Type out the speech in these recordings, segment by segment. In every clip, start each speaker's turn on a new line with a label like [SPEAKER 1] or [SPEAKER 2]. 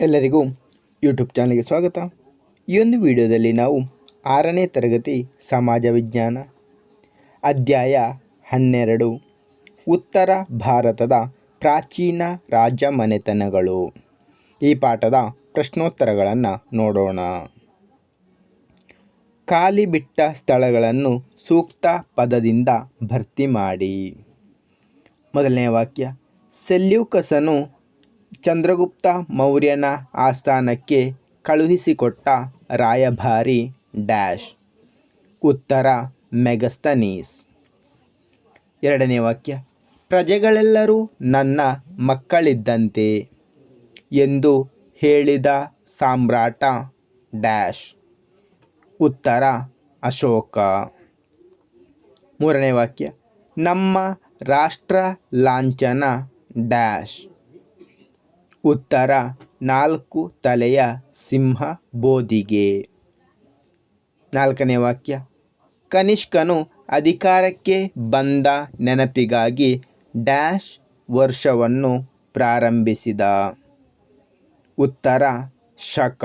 [SPEAKER 1] ಎಲ್ಲರಿಗೂ ಯೂಟ್ಯೂಬ್ ಚಾನಲ್ಗೆ ಸ್ವಾಗತ. ಈ ಒಂದು ವಿಡಿಯೋದಲ್ಲಿ ನಾವು ಆರನೇ ತರಗತಿ ಸಮಾಜ ವಿಜ್ಞಾನ ಅಧ್ಯಾಯ ಹನ್ನೆರಡು, ಉತ್ತರ ಭಾರತದ ಪ್ರಾಚೀನ ರಾಜ ಮನೆತನಗಳು ಈ ಪಾಠದ ಪ್ರಶ್ನೋತ್ತರಗಳನ್ನು ನೋಡೋಣ. ಖಾಲಿ ಬಿಟ್ಟ ಸ್ಥಳಗಳನ್ನು ಸೂಕ್ತ ಪದದಿಂದ ಭರ್ತಿ ಮಾಡಿ. ಮೊದಲನೇ ವಾಕ್ಯ, ಸೆಲ್ಯೂಕಸನು ಚಂದ್ರಗುಪ್ತ ಮೌರ್ಯನ ಆಸ್ಥಾನಕ್ಕೆ ಕಳುಹಿಸಿಕೊಟ್ಟ ರಾಯಭಾರಿ ಡ್ಯಾಶ್. ಉತ್ತರ ಮೆಗಸ್ತನೀಸ್. ಎರಡನೇ ವಾಕ್ಯ. ಪ್ರಜೆಗಳೆಲ್ಲರೂ ನನ್ನ ಮಕ್ಕಳಿದ್ದಂತೆ ಎಂದು ಹೇಳಿದ ಸಾಮ್ರಾಟ ಡ್ಯಾಶ್. ಉತ್ತರ ಅಶೋಕ. ಮೂರನೇ ವಾಕ್ಯ. ನಮ್ಮ ರಾಷ್ಟ್ರ ಲಾಂಛನ ಡ್ಯಾಶ್. ಉತ್ತರ ನಾಲ್ಕು ತಲೆಯ ಸಿಂಹ ಬೋಧಿಗೆ. ನಾಲ್ಕನೇ ವಾಕ್ಯ. ಕನಿಷ್ಕನು ಅಧಿಕಾರಕ್ಕೆ ಬಂದ ನೆನಪಿಗಾಗಿ ಡ್ಯಾಶ್ ವರ್ಷವನ್ನು ಪ್ರಾರಂಭಿಸಿದ. ಉತ್ತರ ಶಕ.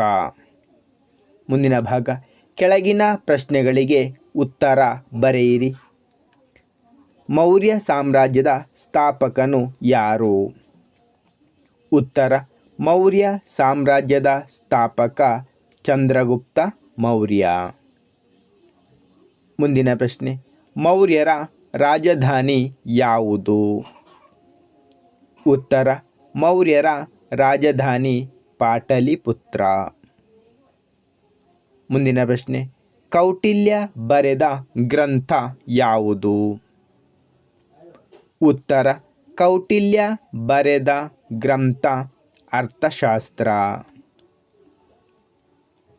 [SPEAKER 1] ಮುಂದಿನ ಭಾಗ. ಕೆಳಗಿನ ಪ್ರಶ್ನೆಗಳಿಗೆ ಉತ್ತರ ಬರೆಯಿರಿ. ಮೌರ್ಯ ಸಾಮ್ರಾಜ್ಯದ ಸ್ಥಾಪಕನು ಯಾರು? ಉತ್ತರ. ಮೌರ್ಯ ಸಾಮ್ರಾಜ್ಯದ ಸ್ಥಾಪಕ ಚಂದ್ರಗುಪ್ತ ಮೌರ್ಯ. ಮುಂದಿನ ಪ್ರಶ್ನೆ. ಮೌರ್ಯರ ರಾಜಧಾನಿ ಯಾವುದು? ಉತ್ತರ. ಮೌರ್ಯರ ರಾಜಧಾನಿ ಪಾಟಲಿಪುತ್ರ. ಮುಂದಿನ ಪ್ರಶ್ನೆ. ಕೌಟಿಲ್ಯ ಬರೆದ ಗ್ರಂಥ ಯಾವುದು? ಉತ್ತರ. ಕೌಟಿಲ್ಯ ಬರೆದ ಗ್ರಂಥ ಅರ್ಥಶಾಸ್ತ್ರ.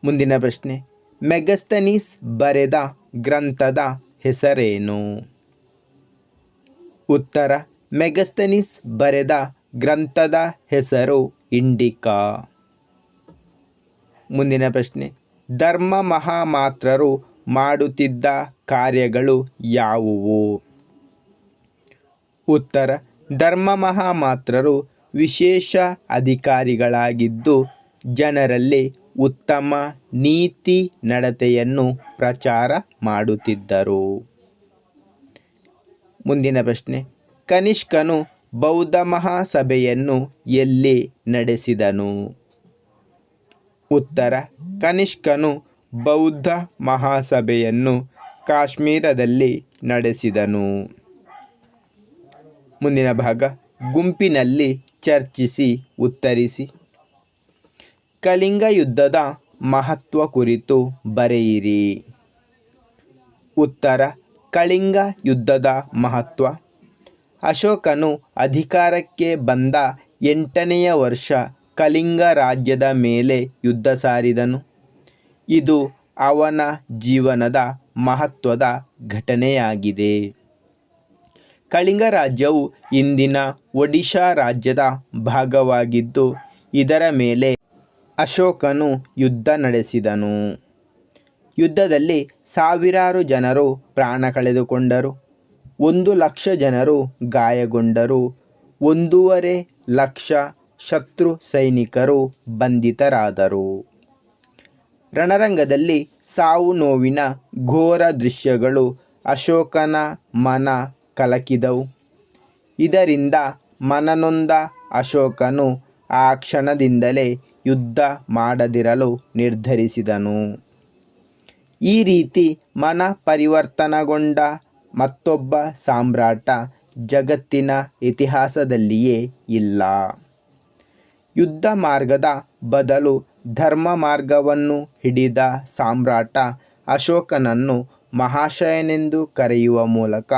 [SPEAKER 1] ಮುಂದಿನ ಪ್ರಶ್ನೆ. ಮೆಗಸ್ತನೀಸ್ ಬರೆದ ಗ್ರಂಥದ ಹೆಸರೇನು? ಉತ್ತರ. ಮೆಗಸ್ತನೀಸ್ ಬರೆದ ಗ್ರಂಥದ ಹೆಸರು ಇಂಡಿಕಾ. ಮುಂದಿನ ಪ್ರಶ್ನೆ. ಧರ್ಮ ಮಹಾಮಾತ್ರರು ಮಾಡುತ್ತಿದ್ದ ಕಾರ್ಯಗಳು ಯಾವುವು? ಉತ್ತರ. ಧರ್ಮ ಮಹಾಮಾತ್ರರು ವಿಶೇಷ ಅಧಿಕಾರಿಗಳಾಗಿದ್ದು, ಜನರಲ್ಲಿ ಉತ್ತಮ ನೀತಿ ನಡತೆಯನ್ನು ಪ್ರಚಾರ ಮಾಡುತ್ತಿದ್ದರು. ಮುಂದಿನ ಪ್ರಶ್ನೆ. ಕನಿಷ್ಕನು ಬೌದ್ಧ ಮಹಾಸಭೆಯನ್ನು ಎಲ್ಲಿ ನಡೆಸಿದನು? ಉತ್ತರ. ಕನಿಷ್ಕನು ಬೌದ್ಧ ಮಹಾಸಭೆಯನ್ನು ಕಾಶ್ಮೀರದಲ್ಲಿ ನಡೆಸಿದನು. ಮುಂದಿನ ಭಾಗ ಗುಂಪಿನಲ್ಲಿ ಚರ್ಚಿಸಿ, ಉತ್ತರಿಸಿ. ಕಳಿಂಗ ಯುದ್ಧದ ಮಹತ್ವ ಕುರಿತು ಬರೆಯಿರಿ. ಉತ್ತರ, ಕಳಿಂಗ ಯುದ್ಧದ ಮಹತ್ವ. ಅಶೋಕನು ಅಧಿಕಾರಕ್ಕೆ ಬಂದ ಎಂಟನೆಯ ವರ್ಷ ಕಳಿಂಗ ರಾಜ್ಯದ ಮೇಲೆ ಯುದ್ಧ ಸಾರಿದನು. ಇದು ಅವನ ಜೀವನದ ಮಹತ್ವದ ಘಟನೆಯಾಗಿದೆ. ಕಳಿಂಗ ರಾಜ್ಯವು ಇಂದಿನ ಒಡಿಶಾ ರಾಜ್ಯದ ಭಾಗವಾಗಿದ್ದು, ಇದರ ಮೇಲೆ ಅಶೋಕನು ಯುದ್ಧ ನಡೆಸಿದನು. ಯುದ್ಧದಲ್ಲಿ ಸಾವಿರಾರು ಜನರು ಪ್ರಾಣ ಕಳೆದುಕೊಂಡರು, ಒಂದು ಲಕ್ಷ ಜನರು ಗಾಯಗೊಂಡರು, ಒಂದೂವರೆ ಲಕ್ಷ ಶತ್ರು ಸೈನಿಕರು ಬಂಧಿತರಾದರು. ರಣರಂಗದಲ್ಲಿ ಸಾವು ನೋವಿನ ಘೋರ ದೃಶ್ಯಗಳು ಅಶೋಕನ ಮನ ಕಲಕಿದವು. ಇದರಿಂದ ಮನನೊಂದ ಅಶೋಕನು ಆ ಕ್ಷಣದಿಂದಲೇ ಯುದ್ಧ ಮಾಡದಿರಲು ನಿರ್ಧರಿಸಿದನು. ಈ ರೀತಿ ಮನ ಪರಿವರ್ತನಗೊಂಡ ಮತ್ತೊಬ್ಬ ಸಾಮ್ರಾಟ ಜಗತ್ತಿನ ಇತಿಹಾಸದಲ್ಲಿಯೇ ಇಲ್ಲ. ಯುದ್ಧ ಮಾರ್ಗದ ಬದಲು ಧರ್ಮ ಮಾರ್ಗವನ್ನು ಹಿಡಿದ ಸಾಮ್ರಾಟ ಅಶೋಕನನ್ನು ಮಹಾಶಯನೆಂದು ಕರೆಯುವ ಮೂಲಕ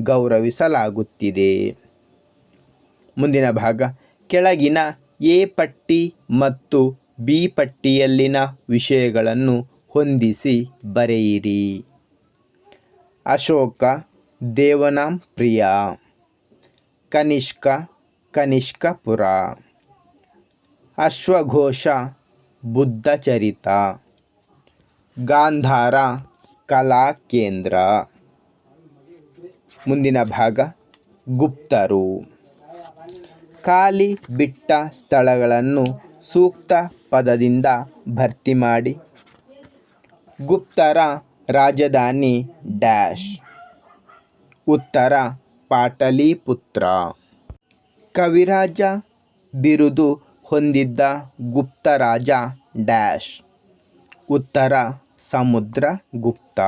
[SPEAKER 1] ಗೌರವಿಸಲಾಗುತ್ತಿದೆ. ಮುಂದಿನ ಭಾಗ. ಕೆಳಗಿನ ಎ ಪಟ್ಟಿ ಮತ್ತು ಬಿ ಪಟ್ಟಿಯಲ್ಲಿನ ವಿಷಯಗಳನ್ನು ಹೊಂದಿಸಿ ಬರೆಯಿರಿ. ಅಶೋಕ ದೇವನಾಂ ಪ್ರಿಯ. ಕನಿಷ್ಕ ಕನಿಷ್ಕಪುರ. ಅಶ್ವಘೋಷ ಬುದ್ಧಚರಿತ. ಗಾಂಧಾರ ಕಲಾ ಕೇಂದ್ರ. ಮುಂದಿನ ಭಾಗ ಗುಪ್ತರು. ಖಾಲಿ ಬಿಟ್ಟ ಸ್ಥಳಗಳನ್ನು ಸೂಕ್ತ ಪದದಿಂದ ಭರ್ತಿ ಮಾಡಿ. ಗುಪ್ತರ ರಾಜಧಾನಿ ಡ್ಯಾಶ್. ಉತ್ತರ ಪಾಟಲಿಪುತ್ರ. ಕವಿರಾಜ ಬಿರುದು ಹೊಂದಿದ್ದ ಗುಪ್ತರಾಜ ಡ್ಯಾಶ್. ಉತ್ತರ ಸಮುದ್ರ ಗುಪ್ತ.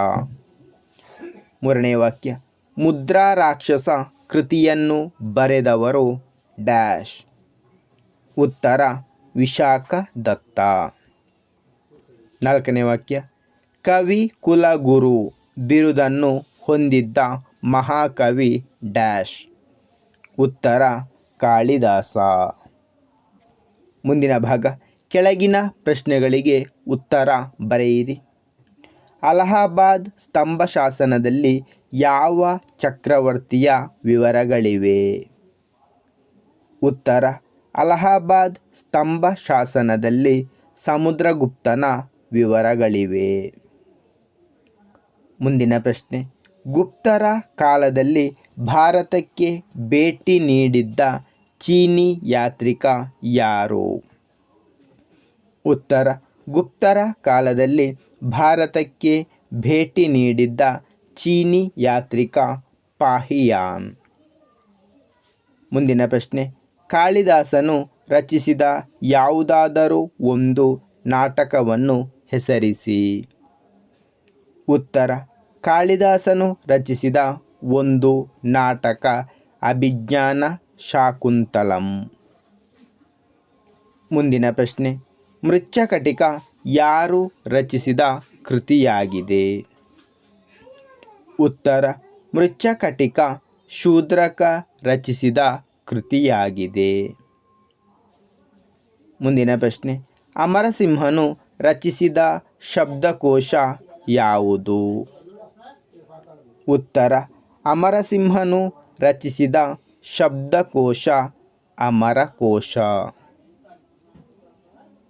[SPEAKER 1] ಮೂರನೇ ವಾಕ್ಯ. ಮುದ್ರಾ ರಾಕ್ಷಸ ಕೃತಿಯನ್ನು ಬರೆದವರು ಡ್ಯಾಶ್. ಉತ್ತರ, ವಿಶಾಖ ದತ್ತ. ನಾಲ್ಕನೇ ವಾಕ್ಯ. ಕವಿ ಕುಲಗುರು ಬಿರುದನ್ನು ಹೊಂದಿದ್ದ ಮಹಾಕವಿ ಡ್ಯಾಶ್. ಉತ್ತರ, ಕಾಳಿದಾಸ. ಮುಂದಿನ ಭಾಗ. ಕೆಳಗಿನ ಪ್ರಶ್ನೆಗಳಿಗೆ ಉತ್ತರ ಬರೆಯಿರಿ. ಅಲಹಾಬಾದ್ ಸ್ತಂಭ ಶಾಸನದಲ್ಲಿ ಯಾವ ಚಕ್ರವರ್ತಿಯ ವಿವರಗಳಿವೆ? ಉತ್ತರ, ಅಲಹಾಬಾದ್ ಸ್ತಂಭ ಶಾಸನದಲ್ಲಿ ಸಮುದ್ರಗುಪ್ತನ ವಿವರಗಳಿವೆ. ಮುಂದಿನ ಪ್ರಶ್ನೆ, ಗುಪ್ತರ ಕಾಲದಲ್ಲಿ ಭಾರತಕ್ಕೆ ಭೇಟಿ ನೀಡಿದ್ದ ಚೀನಿ ಯಾತ್ರಿಕ ಯಾರು? ಉತ್ತರ, ಗುಪ್ತರ ಕಾಲದಲ್ಲಿ ಭಾರತಕ್ಕೆ ಭೇಟಿ ನೀಡಿದ್ದ ಚೀನಿ ಯಾತ್ರಿಕ ಪಾಹಿಯಾನ್. ಮುಂದಿನ ಪ್ರಶ್ನೆ. ಕಾಳಿದಾಸನು ರಚಿಸಿದ ಯಾವುದಾದರೂ ಒಂದು ನಾಟಕವನ್ನು ಹೆಸರಿಸಿ. ಉತ್ತರ. ಕಾಳಿದಾಸನು ರಚಿಸಿದ ಒಂದು ನಾಟಕ ಅಭಿಜ್ಞಾನ ಶಾಕುಂತಲಂ. ಮುಂದಿನ ಪ್ರಶ್ನೆ. ಮೃಚ್ಛಕಟಿಕ ಯಾರು ರಚಿಸಿದ ಕೃತಿಯಾಗಿದೆ? ಉತ್ತರ ಮೃಚ್ಛಕಟಿಕ ಶೂದ್ರಕ ರಚಿಸಿದ ಕೃತಿಯಾಗಿದೆ. ಮುಂದಿನ ಪ್ರಶ್ನೆ. ಅಮರಸಿಂಹನು ರಚಿಸಿದ ಶಬ್ದಕೋಶ ಯಾವುದು? ಉತ್ತರ. ಅಮರಸಿಂಹನು ರಚಿಸಿದ ಶಬ್ದಕೋಶ ಅಮರಕೋಶ.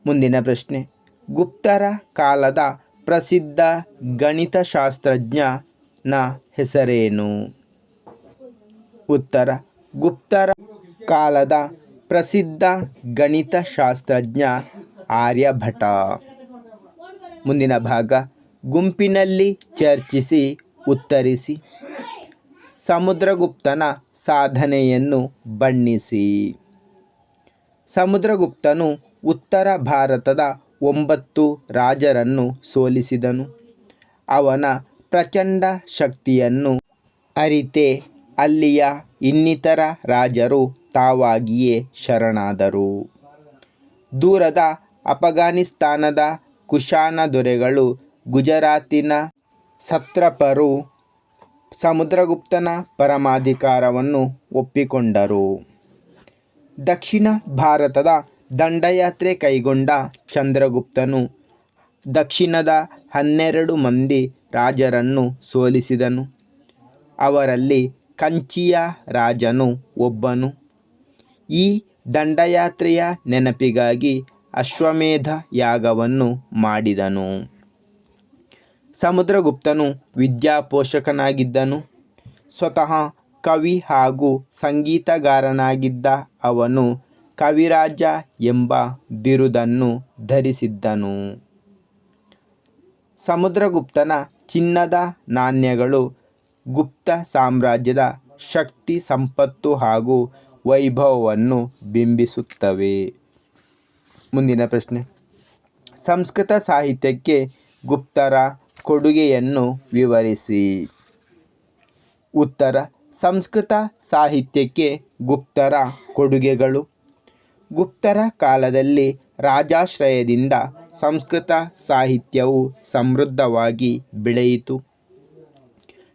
[SPEAKER 1] ಮುಂದಿನ ಪ್ರಶ್ನೆ. ಗುಪ್ತರ ಕಾಲದ ಪ್ರಸಿದ್ಧ ಗಣಿತಶಾಸ್ತ್ರಜ್ಞನ ಹೆಸರೇನು? ಉತ್ತರ, ಗುಪ್ತರ ಕಾಲದ ಪ್ರಸಿದ್ಧ ಗಣಿತಶಾಸ್ತ್ರಜ್ಞ ಆರ್ಯಭಟ. ಮುಂದಿನ ಭಾಗ, ಗುಂಪಿನಲ್ಲಿ ಚರ್ಚಿಸಿ, ಉತ್ತರಿಸಿ. ಸಮುದ್ರಗುಪ್ತನ ಸಾಧನೆಯನ್ನು ಬಣ್ಣಿಸಿ. ಸಮುದ್ರಗುಪ್ತನು ಉತ್ತರ ಭಾರತದ ಒಂಬತ್ತು ರಾಜರನ್ನು ಸೋಲಿಸಿದನು. ಅವನ ಪ್ರಚಂಡ ಶಕ್ತಿಯನ್ನು ಅರಿತೆ. ಅಲ್ಲಿಯ ಇನ್ನಿತರ ರಾಜರು ತಾವಾಗಿಯೇ ಶರಣಾದರು. ದೂರದ ಅಫಘಾನಿಸ್ತಾನದ ಕುಶಾನ ದೊರೆಗಳು ಗುಜರಾತಿನ ಸತ್ರಪರು ಸಮುದ್ರಗುಪ್ತನ ಪರಮಾಧಿಕಾರವನ್ನು ಒಪ್ಪಿಕೊಂಡರು. ದಕ್ಷಿಣ ಭಾರತದ ದಂಡಯಾತ್ರೆ ಕೈಗೊಂಡ ಚಂದ್ರಗುಪ್ತನು ದಕ್ಷಿಣದ ಹನ್ನೆರಡು ಮಂದಿ ರಾಜರನ್ನು ಸೋಲಿಸಿದನು. ಅವರಲ್ಲಿ ಕಂಚಿಯ ರಾಜನು ಒಬ್ಬನು. ಈ ದಂಡಯಾತ್ರೆಯ ನೆನಪಿಗಾಗಿ ಅಶ್ವಮೇಧ ಯಾಗವನ್ನು ಮಾಡಿದನು. ಸಮುದ್ರಗುಪ್ತನು ವಿದ್ಯಾಪೋಷಕನಾಗಿದ್ದನು. ಸ್ವತಃ ಕವಿ ಹಾಗೂ ಸಂಗೀತಗಾರನಾಗಿದ್ದ ಅವನು ಕವಿರಾಜ ಎಂಬ ಬಿರುದನ್ನು ಧರಿಸಿದ್ದನು. ಸಮುದ್ರಗುಪ್ತನ ಚಿನ್ನದ ನಾಣ್ಯಗಳು ಗುಪ್ತ ಸಾಮ್ರಾಜ್ಯದ ಶಕ್ತಿ, ಸಂಪತ್ತು ಹಾಗೂ ವೈಭವವನ್ನು ಬಿಂಬಿಸುತ್ತವೆ. ಮುಂದಿನ ಪ್ರಶ್ನೆ. ಸಂಸ್ಕೃತ ಸಾಹಿತ್ಯಕ್ಕೆ ಗುಪ್ತರ ಕೊಡುಗೆಯನ್ನು ವಿವರಿಸಿ. ಉತ್ತರ. ಸಂಸ್ಕೃತ ಸಾಹಿತ್ಯಕ್ಕೆ ಗುಪ್ತರ ಕೊಡುಗೆಗಳು. ಗುಪ್ತರ ಕಾಲದಲ್ಲಿ ರಾಜಾಶ್ರಯದಿಂದ ಸಂಸ್ಕೃತ ಸಾಹಿತ್ಯವು ಸಮೃದ್ಧವಾಗಿ ಬೆಳೆಯಿತು.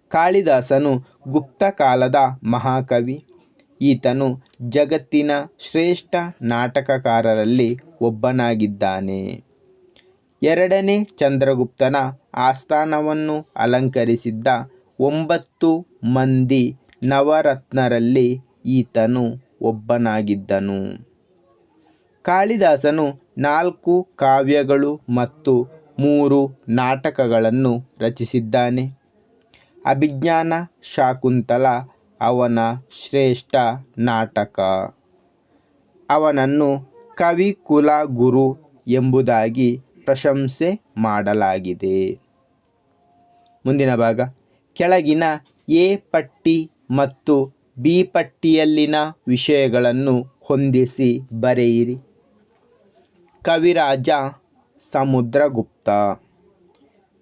[SPEAKER 1] ಕಾಳಿದಾಸನು ಗುಪ್ತ ಕಾಲದ ಮಹಾಕವಿ. ಈತನು ಜಗತ್ತಿನ ಶ್ರೇಷ್ಠ ನಾಟಕಕಾರರಲ್ಲಿ ಒಬ್ಬನಾಗಿದ್ದಾನೆ. ಎರಡನೇ ಚಂದ್ರಗುಪ್ತನ ಆಸ್ಥಾನವನ್ನು ಅಲಂಕರಿಸಿದ್ದ ಒಂಬತ್ತು ಮಂದಿ ನವರತ್ನರಲ್ಲಿ ಈತನು ಒಬ್ಬನಾಗಿದ್ದನು. ಕಾಳಿದಾಸನು ನಾಲ್ಕು ಕಾವ್ಯಗಳು ಮತ್ತು ಮೂರು ನಾಟಕಗಳನ್ನು ರಚಿಸಿದ್ದಾನೆ. ಅಭಿಜ್ಞಾನ ಶಾಕುಂತಲ ಅವನ ಶ್ರೇಷ್ಠ ನಾಟಕ. ಅವನನ್ನು ಕವಿ ಕುಲ ಗುರು ಎಂಬುದಾಗಿ ಪ್ರಶಂಸೆ ಮಾಡಲಾಗಿದೆ. ಮುಂದಿನ ಭಾಗ. ಕೆಳಗಿನ ಎ ಪಟ್ಟಿ ಮತ್ತು ಬಿ ಪಟ್ಟಿಯಲ್ಲಿನ ವಿಷಯಗಳನ್ನು ಹೊಂದಿಸಿ ಬರೆಯಿರಿ. ಕವಿರಾಜ ಸಮುದ್ರಗುಪ್ತ.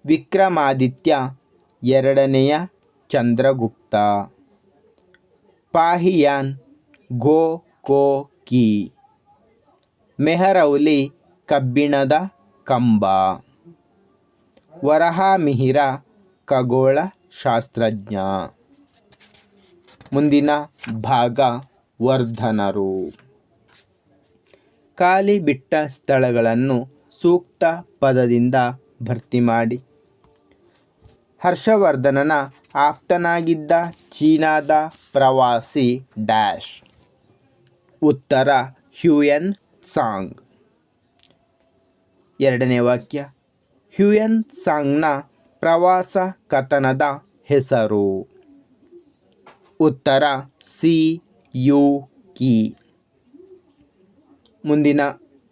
[SPEAKER 1] ವಿಕ್ರಮಾದಿತ್ಯ ಎರಡನೆಯ ಚಂದ್ರಗುಪ್ತ. ಪಾಹಿಯಾನ್ ಗೋ ಕೋ ಕಿ ಮೆಹರೌಲಿ ಕಬ್ಬಿಣದ ಕಂಬ. ವರಹಾಮಿಹಿರ ಖಗೋಳ ಶಾಸ್ತ್ರಜ್ಞ. ಮುಂದಿನ ಭಾಗ ವರ್ಧನರು. ಖಾಲಿ ಬಿಟ್ಟ ಸ್ಥಳಗಳನ್ನು ಸೂಕ್ತ ಪದದಿಂದ ಭರ್ತಿ ಮಾಡಿ. ಹರ್ಷವರ್ಧನನ ಆಪ್ತನಾಗಿದ್ದ ಚೀನಾದ ಪ್ರವಾಸಿ ಡ್ಯಾಶ್. ಉತ್ತರ ಹ್ಯೂಯನ್ ಸಾಂಗ್. ಎರಡನೇ ವಾಕ್ಯ. ಹ್ಯೂಯನ್ ಸಾಂಗ್ನ ಪ್ರವಾಸ ಕಥನದ ಹೆಸರು. ಉತ್ತರ ಸಿ ಯು ಕಿ. ಮುಂದಿನ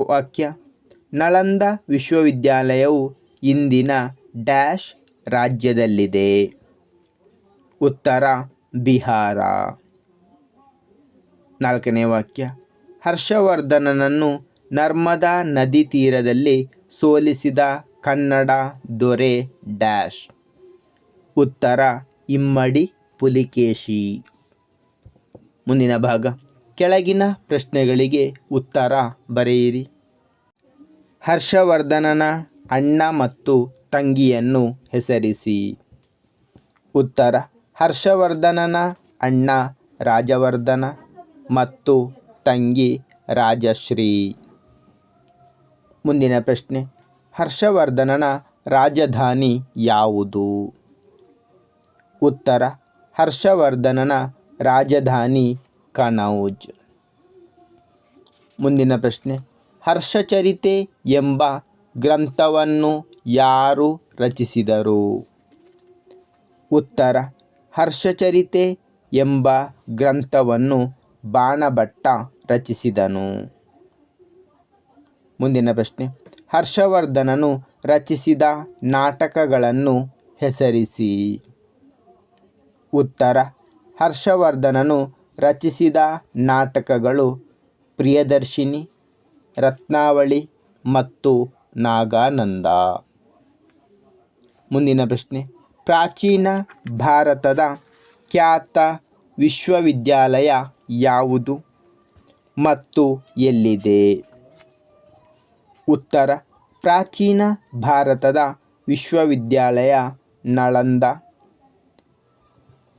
[SPEAKER 1] ವಾಕ್ಯ. ನಳಂದ ವಿಶ್ವವಿದ್ಯಾಲಯವು ಇಂದಿನ ಡ್ಯಾಶ್ ರಾಜ್ಯದಲ್ಲಿದೆ. ಉತ್ತರ ಬಿಹಾರ. ನಾಲ್ಕನೇ ವಾಕ್ಯ. ಹರ್ಷವರ್ಧನನನ್ನು ನರ್ಮದಾ ನದಿ ತೀರದಲ್ಲಿ ಸೋಲಿಸಿದ ಕನ್ನಡ ದೊರೆ ಡ್ಯಾಶ್. ಉತ್ತರ ಇಮ್ಮಡಿ ಪುಲಿಕೇಶಿ. ಮುಂದಿನ ಭಾಗ. ಕೆಳಗಿನ ಪ್ರಶ್ನೆಗಳಿಗೆ ಉತ್ತರ ಬರೆಯಿರಿ. ಹರ್ಷವರ್ಧನನ ಅಣ್ಣ ಮತ್ತು ತಂಗಿಯನ್ನು ಹೆಸರಿಸಿ. ಉತ್ತರ, ಹರ್ಷವರ್ಧನನ ಅಣ್ಣ ರಾಜವರ್ಧನ ಮತ್ತು ತಂಗಿ ರಾಜಶ್ರೀ. ಮುಂದಿನ ಪ್ರಶ್ನೆ, ಹರ್ಷವರ್ಧನನ ರಾಜಧಾನಿ ಯಾವುದು? ಉತ್ತರ, ಹರ್ಷವರ್ಧನನ ರಾಜಧಾನಿ ಕನೌಜ್ ಮುಂದಿನ ಪ್ರಶ್ನೆ. ಹರ್ಷಚರಿತೆ ಎಂಬ ಗ್ರಂಥವನ್ನು ಯಾರು ರಚಿಸಿದರು? ಉತ್ತರ. ಹರ್ಷಚರಿತೆ ಎಂಬ ಗ್ರಂಥವನ್ನು ಬಾಣಭಟ್ಟ ರಚಿಸಿದನು. ಮುಂದಿನ ಪ್ರಶ್ನೆ. ಹರ್ಷವರ್ಧನನು ರಚಿಸಿದ ನಾಟಕಗಳನ್ನು ಹೆಸರಿಸಿ. ಉತ್ತರ. ಹರ್ಷವರ್ಧನನು ರಚಿಸಿದ ನಾಟಕಗಳು ಪ್ರಿಯದರ್ಶಿನಿ, ರತ್ನಾವಳಿ ಮತ್ತು ನಾಗಾನಂದ. ಮುಂದಿನ ಪ್ರಶ್ನೆ. ಪ್ರಾಚೀನ ಭಾರತದ ಖ್ಯಾತ ವಿಶ್ವವಿದ್ಯಾಲಯ ಯಾವುದು ಮತ್ತು ಎಲ್ಲಿದೆ? ಉತ್ತರ. ಪ್ರಾಚೀನ ಭಾರತದ ವಿಶ್ವವಿದ್ಯಾಲಯ ನಳಂದ.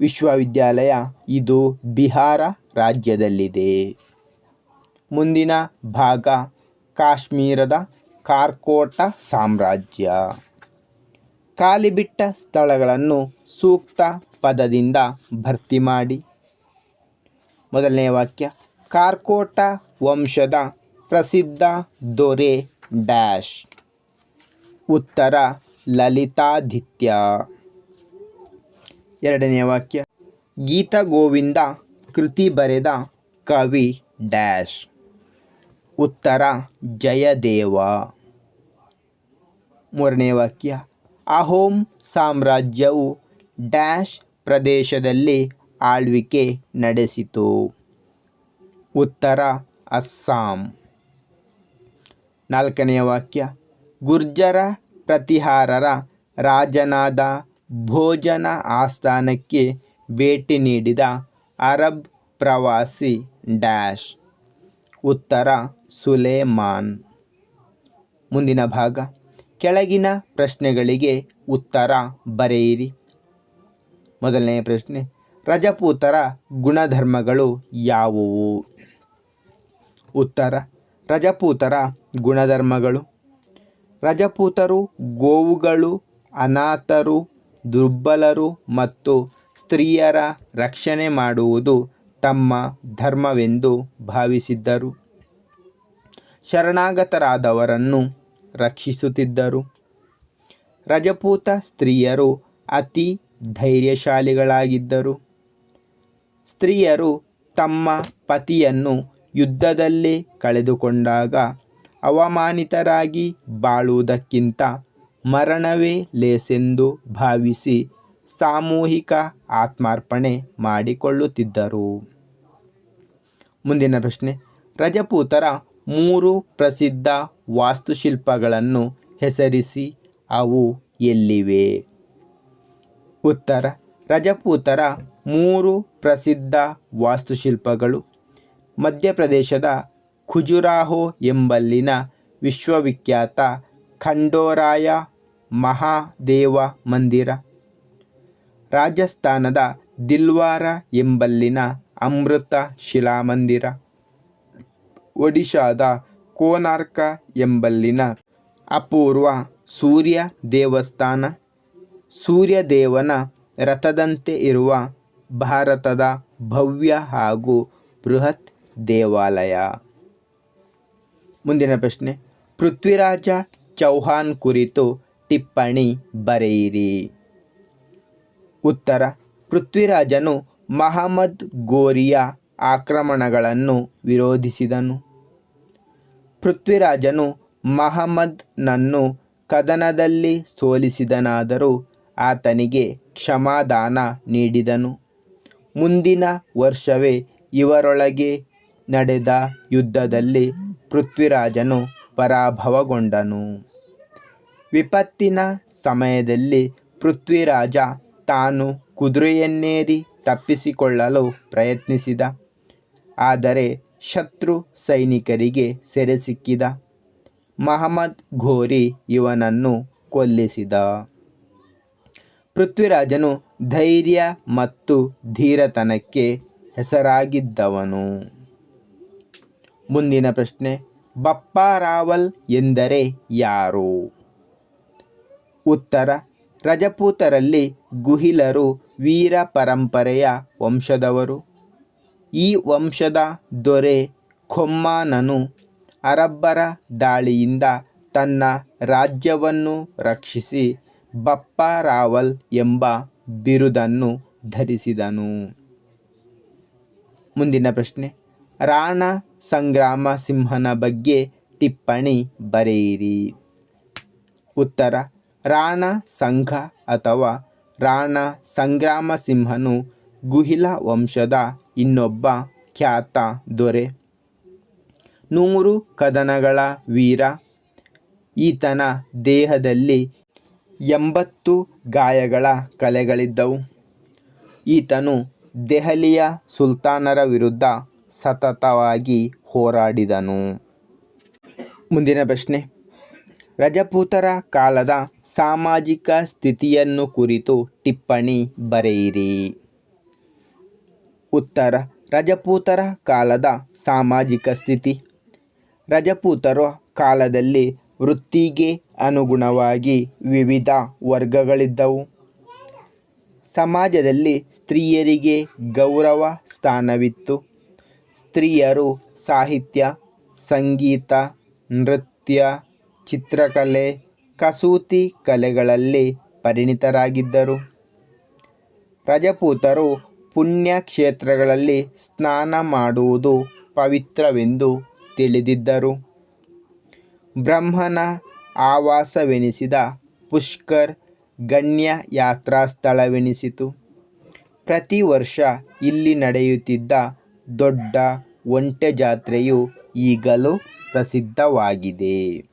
[SPEAKER 1] ವಿಶ್ವವಿದ್ಯಾಲಯ ಇದು ಬಿಹಾರ ರಾಜ್ಯದಲ್ಲಿದೆ. ಮುಂದಿನ ಭಾಗ ಕಾಶ್ಮೀರದ ಕಾರ್ಕೋಟ ಸಾಮ್ರಾಜ್ಯ. ಖಾಲಿಬಿಟ್ಟ ಸ್ಥಳಗಳನ್ನು ಸೂಕ್ತ ಪದದಿಂದ ಭರ್ತಿ ಮಾಡಿ. ಮೊದಲನೇ ವಾಕ್ಯ, ಕಾರ್ಕೋಟ ವಂಶದ ಪ್ರಸಿದ್ಧ ದೊರೆ ಡ್ಯಾಶ್. ಉತ್ತರ, ಲಲಿತಾದಿತ್ಯ. ಎರಡನೇ ವಾಕ್ಯ. ಗೀತಗೋವಿಂದ ಕೃತಿ ಬರೆದ ಕವಿ ಡ್ಯಾಶ್. ಉತ್ತರ, ಜಯದೇವ. ಮೂರನೇ ವಾಕ್ಯ. ಅಹೋಮ್ ಸಾಮ್ರಾಜ್ಯವು ಡ್ಯಾಶ್ ಪ್ರದೇಶದಲ್ಲಿ ಆಳ್ವಿಕೆ ನಡೆಸಿತು. ಉತ್ತರ, ಅಸ್ಸಾಂ. ನಾಲ್ಕನೆಯ ವಾಕ್ಯ. ಗುರ್ಜರ ಪ್ರತಿಹಾರರ ರಾಜನಾದ ಭೋಜನ ಆಸ್ಥಾನಕ್ಕೆ ಭೇಟಿ ನೀಡಿದ ಅರಬ್ ಪ್ರವಾಸಿ ಡ್ಯಾಶ್. ಉತ್ತರ ಸುಲೇಮಾನ್. ಮುಂದಿನ ಭಾಗ. ಕೆಳಗಿನ ಪ್ರಶ್ನೆಗಳಿಗೆ ಉತ್ತರ ಬರೆಯಿರಿ. ಮೊದಲನೆಯ ಪ್ರಶ್ನೆ. ರಜಪೂತರ ಗುಣಧರ್ಮಗಳು ಯಾವುವು? ಉತ್ತರ. ರಜಪೂತರ ಗುಣಧರ್ಮಗಳು. ರಜಪೂತರು ಗೋವುಗಳು, ಅನಾಥರು ದುರ್ಬಲರು ಮತ್ತು ಸ್ತ್ರೀಯರ ರಕ್ಷಣೆ ಮಾಡುವುದು ತಮ್ಮ ಧರ್ಮವೆಂದು ಭಾವಿಸಿದ್ದರು. ಶರಣಾಗತರಾದವರನ್ನು ರಕ್ಷಿಸುತ್ತಿದ್ದರು. ರಜಪೂತ ಸ್ತ್ರೀಯರು ಅತಿ ಧೈರ್ಯಶಾಲಿಗಳಾಗಿದ್ದರು. ಸ್ತ್ರೀಯರು ತಮ್ಮ ಪತಿಯನ್ನು ಯುದ್ಧದಲ್ಲಿ ಕಳೆದುಕೊಂಡಾಗ ಅವಮಾನಿತರಾಗಿ ಬಾಳುವುದಕ್ಕಿಂತ ಮರಣವೇ ಲೇಸೆಂದು ಭಾವಿಸಿ ಸಾಮೂಹಿಕ ಆತ್ಮಾರ್ಪಣೆ ಮಾಡಿಕೊಳ್ಳುತ್ತಿದ್ದರು. ಮುಂದಿನ ಪ್ರಶ್ನೆ. ರಜಪೂತರ ಮೂರು ಪ್ರಸಿದ್ಧ ವಾಸ್ತುಶಿಲ್ಪಗಳನ್ನು ಹೆಸರಿಸಿ ಅವು ಎಲ್ಲಿವೆ? ಉತ್ತರ. ರಜಪೂತರ ಮೂರು ಪ್ರಸಿದ್ಧ ವಾಸ್ತುಶಿಲ್ಪಗಳು ಮಧ್ಯಪ್ರದೇಶದ ಖುಜುರಾಹೋ ಎಂಬಲ್ಲಿನ ವಿಶ್ವವಿಖ್ಯಾತ ಖಂಡೋರಾಯ ಮಹಾದೇವ ಮಂದಿರ. ರಾಜಸ್ಥಾನದ ದಿಲ್ವಾರ ಎಂಬಲ್ಲಿನ ಅಮೃತ ಶಿಲಾಮಂದಿರ ಒಡಿಶಾದ ಕೋನಾರ್ಕ ಎಂಬಲ್ಲಿನ ಅಪೂರ್ವ ಸೂರ್ಯ ದೇವಸ್ಥಾನ. ಸೂರ್ಯದೇವನ ರಥದಂತೆ ಇರುವ ಭಾರತದ ಭವ್ಯ ಹಾಗೂ ಬೃಹತ್ ದೇವಾಲಯ. ಮುಂದಿನ ಪ್ರಶ್ನೆ, ಪೃಥ್ವಿರಾಜ ಚೌಹಾನ್ ಕುರಿತು ಟಿಪ್ಪಣಿ ಬರೆಯಿರಿ. ಉತ್ತರ. ಪೃಥ್ವಿರಾಜನು ಮಹಮ್ಮದ್ ಗೋರಿಯ ಆಕ್ರಮಣಗಳನ್ನು ವಿರೋಧಿಸಿದನು. ಪೃಥ್ವಿರಾಜನು ಮಹಮ್ಮದ್ನನ್ನು ಕದನದಲ್ಲಿ ಸೋಲಿಸಿದನಾದರೂ ಆತನಿಗೆ ಕ್ಷಮಾದಾನ ನೀಡಿದನು. ಮುಂದಿನ ವರ್ಷವೇ ಇವರೊಳಗೆ ನಡೆದ ಯುದ್ಧದಲ್ಲಿ ಪೃಥ್ವಿರಾಜನು ಪರಾಭವಗೊಂಡನು. ವಿಪತ್ತಿನ ಸಮಯದಲ್ಲಿ ಪೃಥ್ವಿರಾಜ ತಾನು ಕುದುರೆಯನ್ನೇರಿ ತಪ್ಪಿಸಿಕೊಳ್ಳಲು ಪ್ರಯತ್ನಿಸಿದ. ಆದರೆ ಶತ್ರು ಸೈನಿಕರಿಗೆ ಸೆರೆ ಸಿಕ್ಕಿದ. ಮಹಮ್ಮದ್ ಘೋರಿ ಇವನನ್ನು ಕೊಲ್ಲಿಸಿದ. ಪೃಥ್ವಿರಾಜನು ಧೈರ್ಯ ಮತ್ತು ಧೀರತನಕ್ಕೆ ಹೆಸರಾಗಿದ್ದವನು. ಮುಂದಿನ ಪ್ರಶ್ನೆ ಬಪ್ಪ ರಾವಲ್ ಎಂದರೆ ಯಾರು? ಉತ್ತರ. ರಜಪೂತರಲ್ಲಿ ಗುಹಿಲರು ವೀರ ಪರಂಪರೆಯ ವಂಶದವರು. ಈ ವಂಶದ ದೊರೆ ಖೊಮ್ಮಾನನು ಅರಬ್ಬರ ದಾಳಿಯಿಂದ ತನ್ನ ರಾಜ್ಯವನ್ನು ರಕ್ಷಿಸಿ ಬಪ್ಪ ರಾವಲ್ ಎಂಬ ಬಿರುದನ್ನು ಧರಿಸಿದನು. ಮುಂದಿನ ಪ್ರಶ್ನೆ. ರಾಣ ಸಂಗ್ರಾಮ ಸಿಂಹನ ಬಗ್ಗೆ ಟಿಪ್ಪಣಿ ಬರೆಯಿರಿ. ಉತ್ತರ. ರಾಣ ಸಂಘ ಅಥವಾ ರಾಣ ಸಂಗ್ರಾಮ ಸಿಂಹನು ಗುಹಿಲ ವಂಶದ ಇನ್ನೊಬ್ಬ ಖ್ಯಾತ ದೊರೆ. ನೂರು ಕದನಗಳ ವೀರ. ಈತನ ದೇಹದಲ್ಲಿ ಎಂಬತ್ತು ಗಾಯಗಳ ಕಲೆಗಳಿದ್ದವು. ಈತನು ದೆಹಲಿಯ ಸುಲ್ತಾನರ ವಿರುದ್ಧ ಸತತವಾಗಿ ಹೋರಾಡಿದನು. ಮುಂದಿನ ಪ್ರಶ್ನೆ. ರಜಪೂತರ ಕಾಲದ ಸಾಮಾಜಿಕ ಸ್ಥಿತಿಯನ್ನು ಕುರಿತು ಟಿಪ್ಪಣಿ ಬರೆಯಿರಿ. ಉತ್ತರ, ರಜಪೂತರ ಕಾಲದ ಸಾಮಾಜಿಕ ಸ್ಥಿತಿ. ರಜಪೂತರ ಕಾಲದಲ್ಲಿ ವೃತ್ತಿಗೆ ಅನುಗುಣವಾಗಿ ವಿವಿಧ ವರ್ಗಗಳಿದ್ದವು. ಸಮಾಜದಲ್ಲಿ ಸ್ತ್ರೀಯರಿಗೆ ಗೌರವ ಸ್ಥಾನವಿತ್ತು. ಸ್ತ್ರೀಯರು ಸಾಹಿತ್ಯ, ಸಂಗೀತ, ನೃತ್ಯ ಚಿತ್ರಕಲೆ, ಕಸೂತಿ ಕಲೆಗಳಲ್ಲಿ ಪರಿಣಿತರಾಗಿದ್ದರು. ರಜಪೂತರು ಪುಣ್ಯಕ್ಷೇತ್ರಗಳಲ್ಲಿ ಸ್ನಾನ ಮಾಡುವುದು ಪವಿತ್ರವೆಂದು ತಿಳಿದಿದ್ದರು. ಬ್ರಹ್ಮನ ಆವಾಸವೆನಿಸಿದ ಪುಷ್ಕರ್ ಗಣ್ಯ ಯಾತ್ರಾ ಸ್ಥಳವೆನಿಸಿತು. ಪ್ರತಿ ವರ್ಷ ಇಲ್ಲಿ ನಡೆಯುತ್ತಿದ್ದ ದೊಡ್ಡ ಒಂಟೆ ಜಾತ್ರೆಯು ಈಗಲೂ ಪ್ರಸಿದ್ಧವಾಗಿದೆ.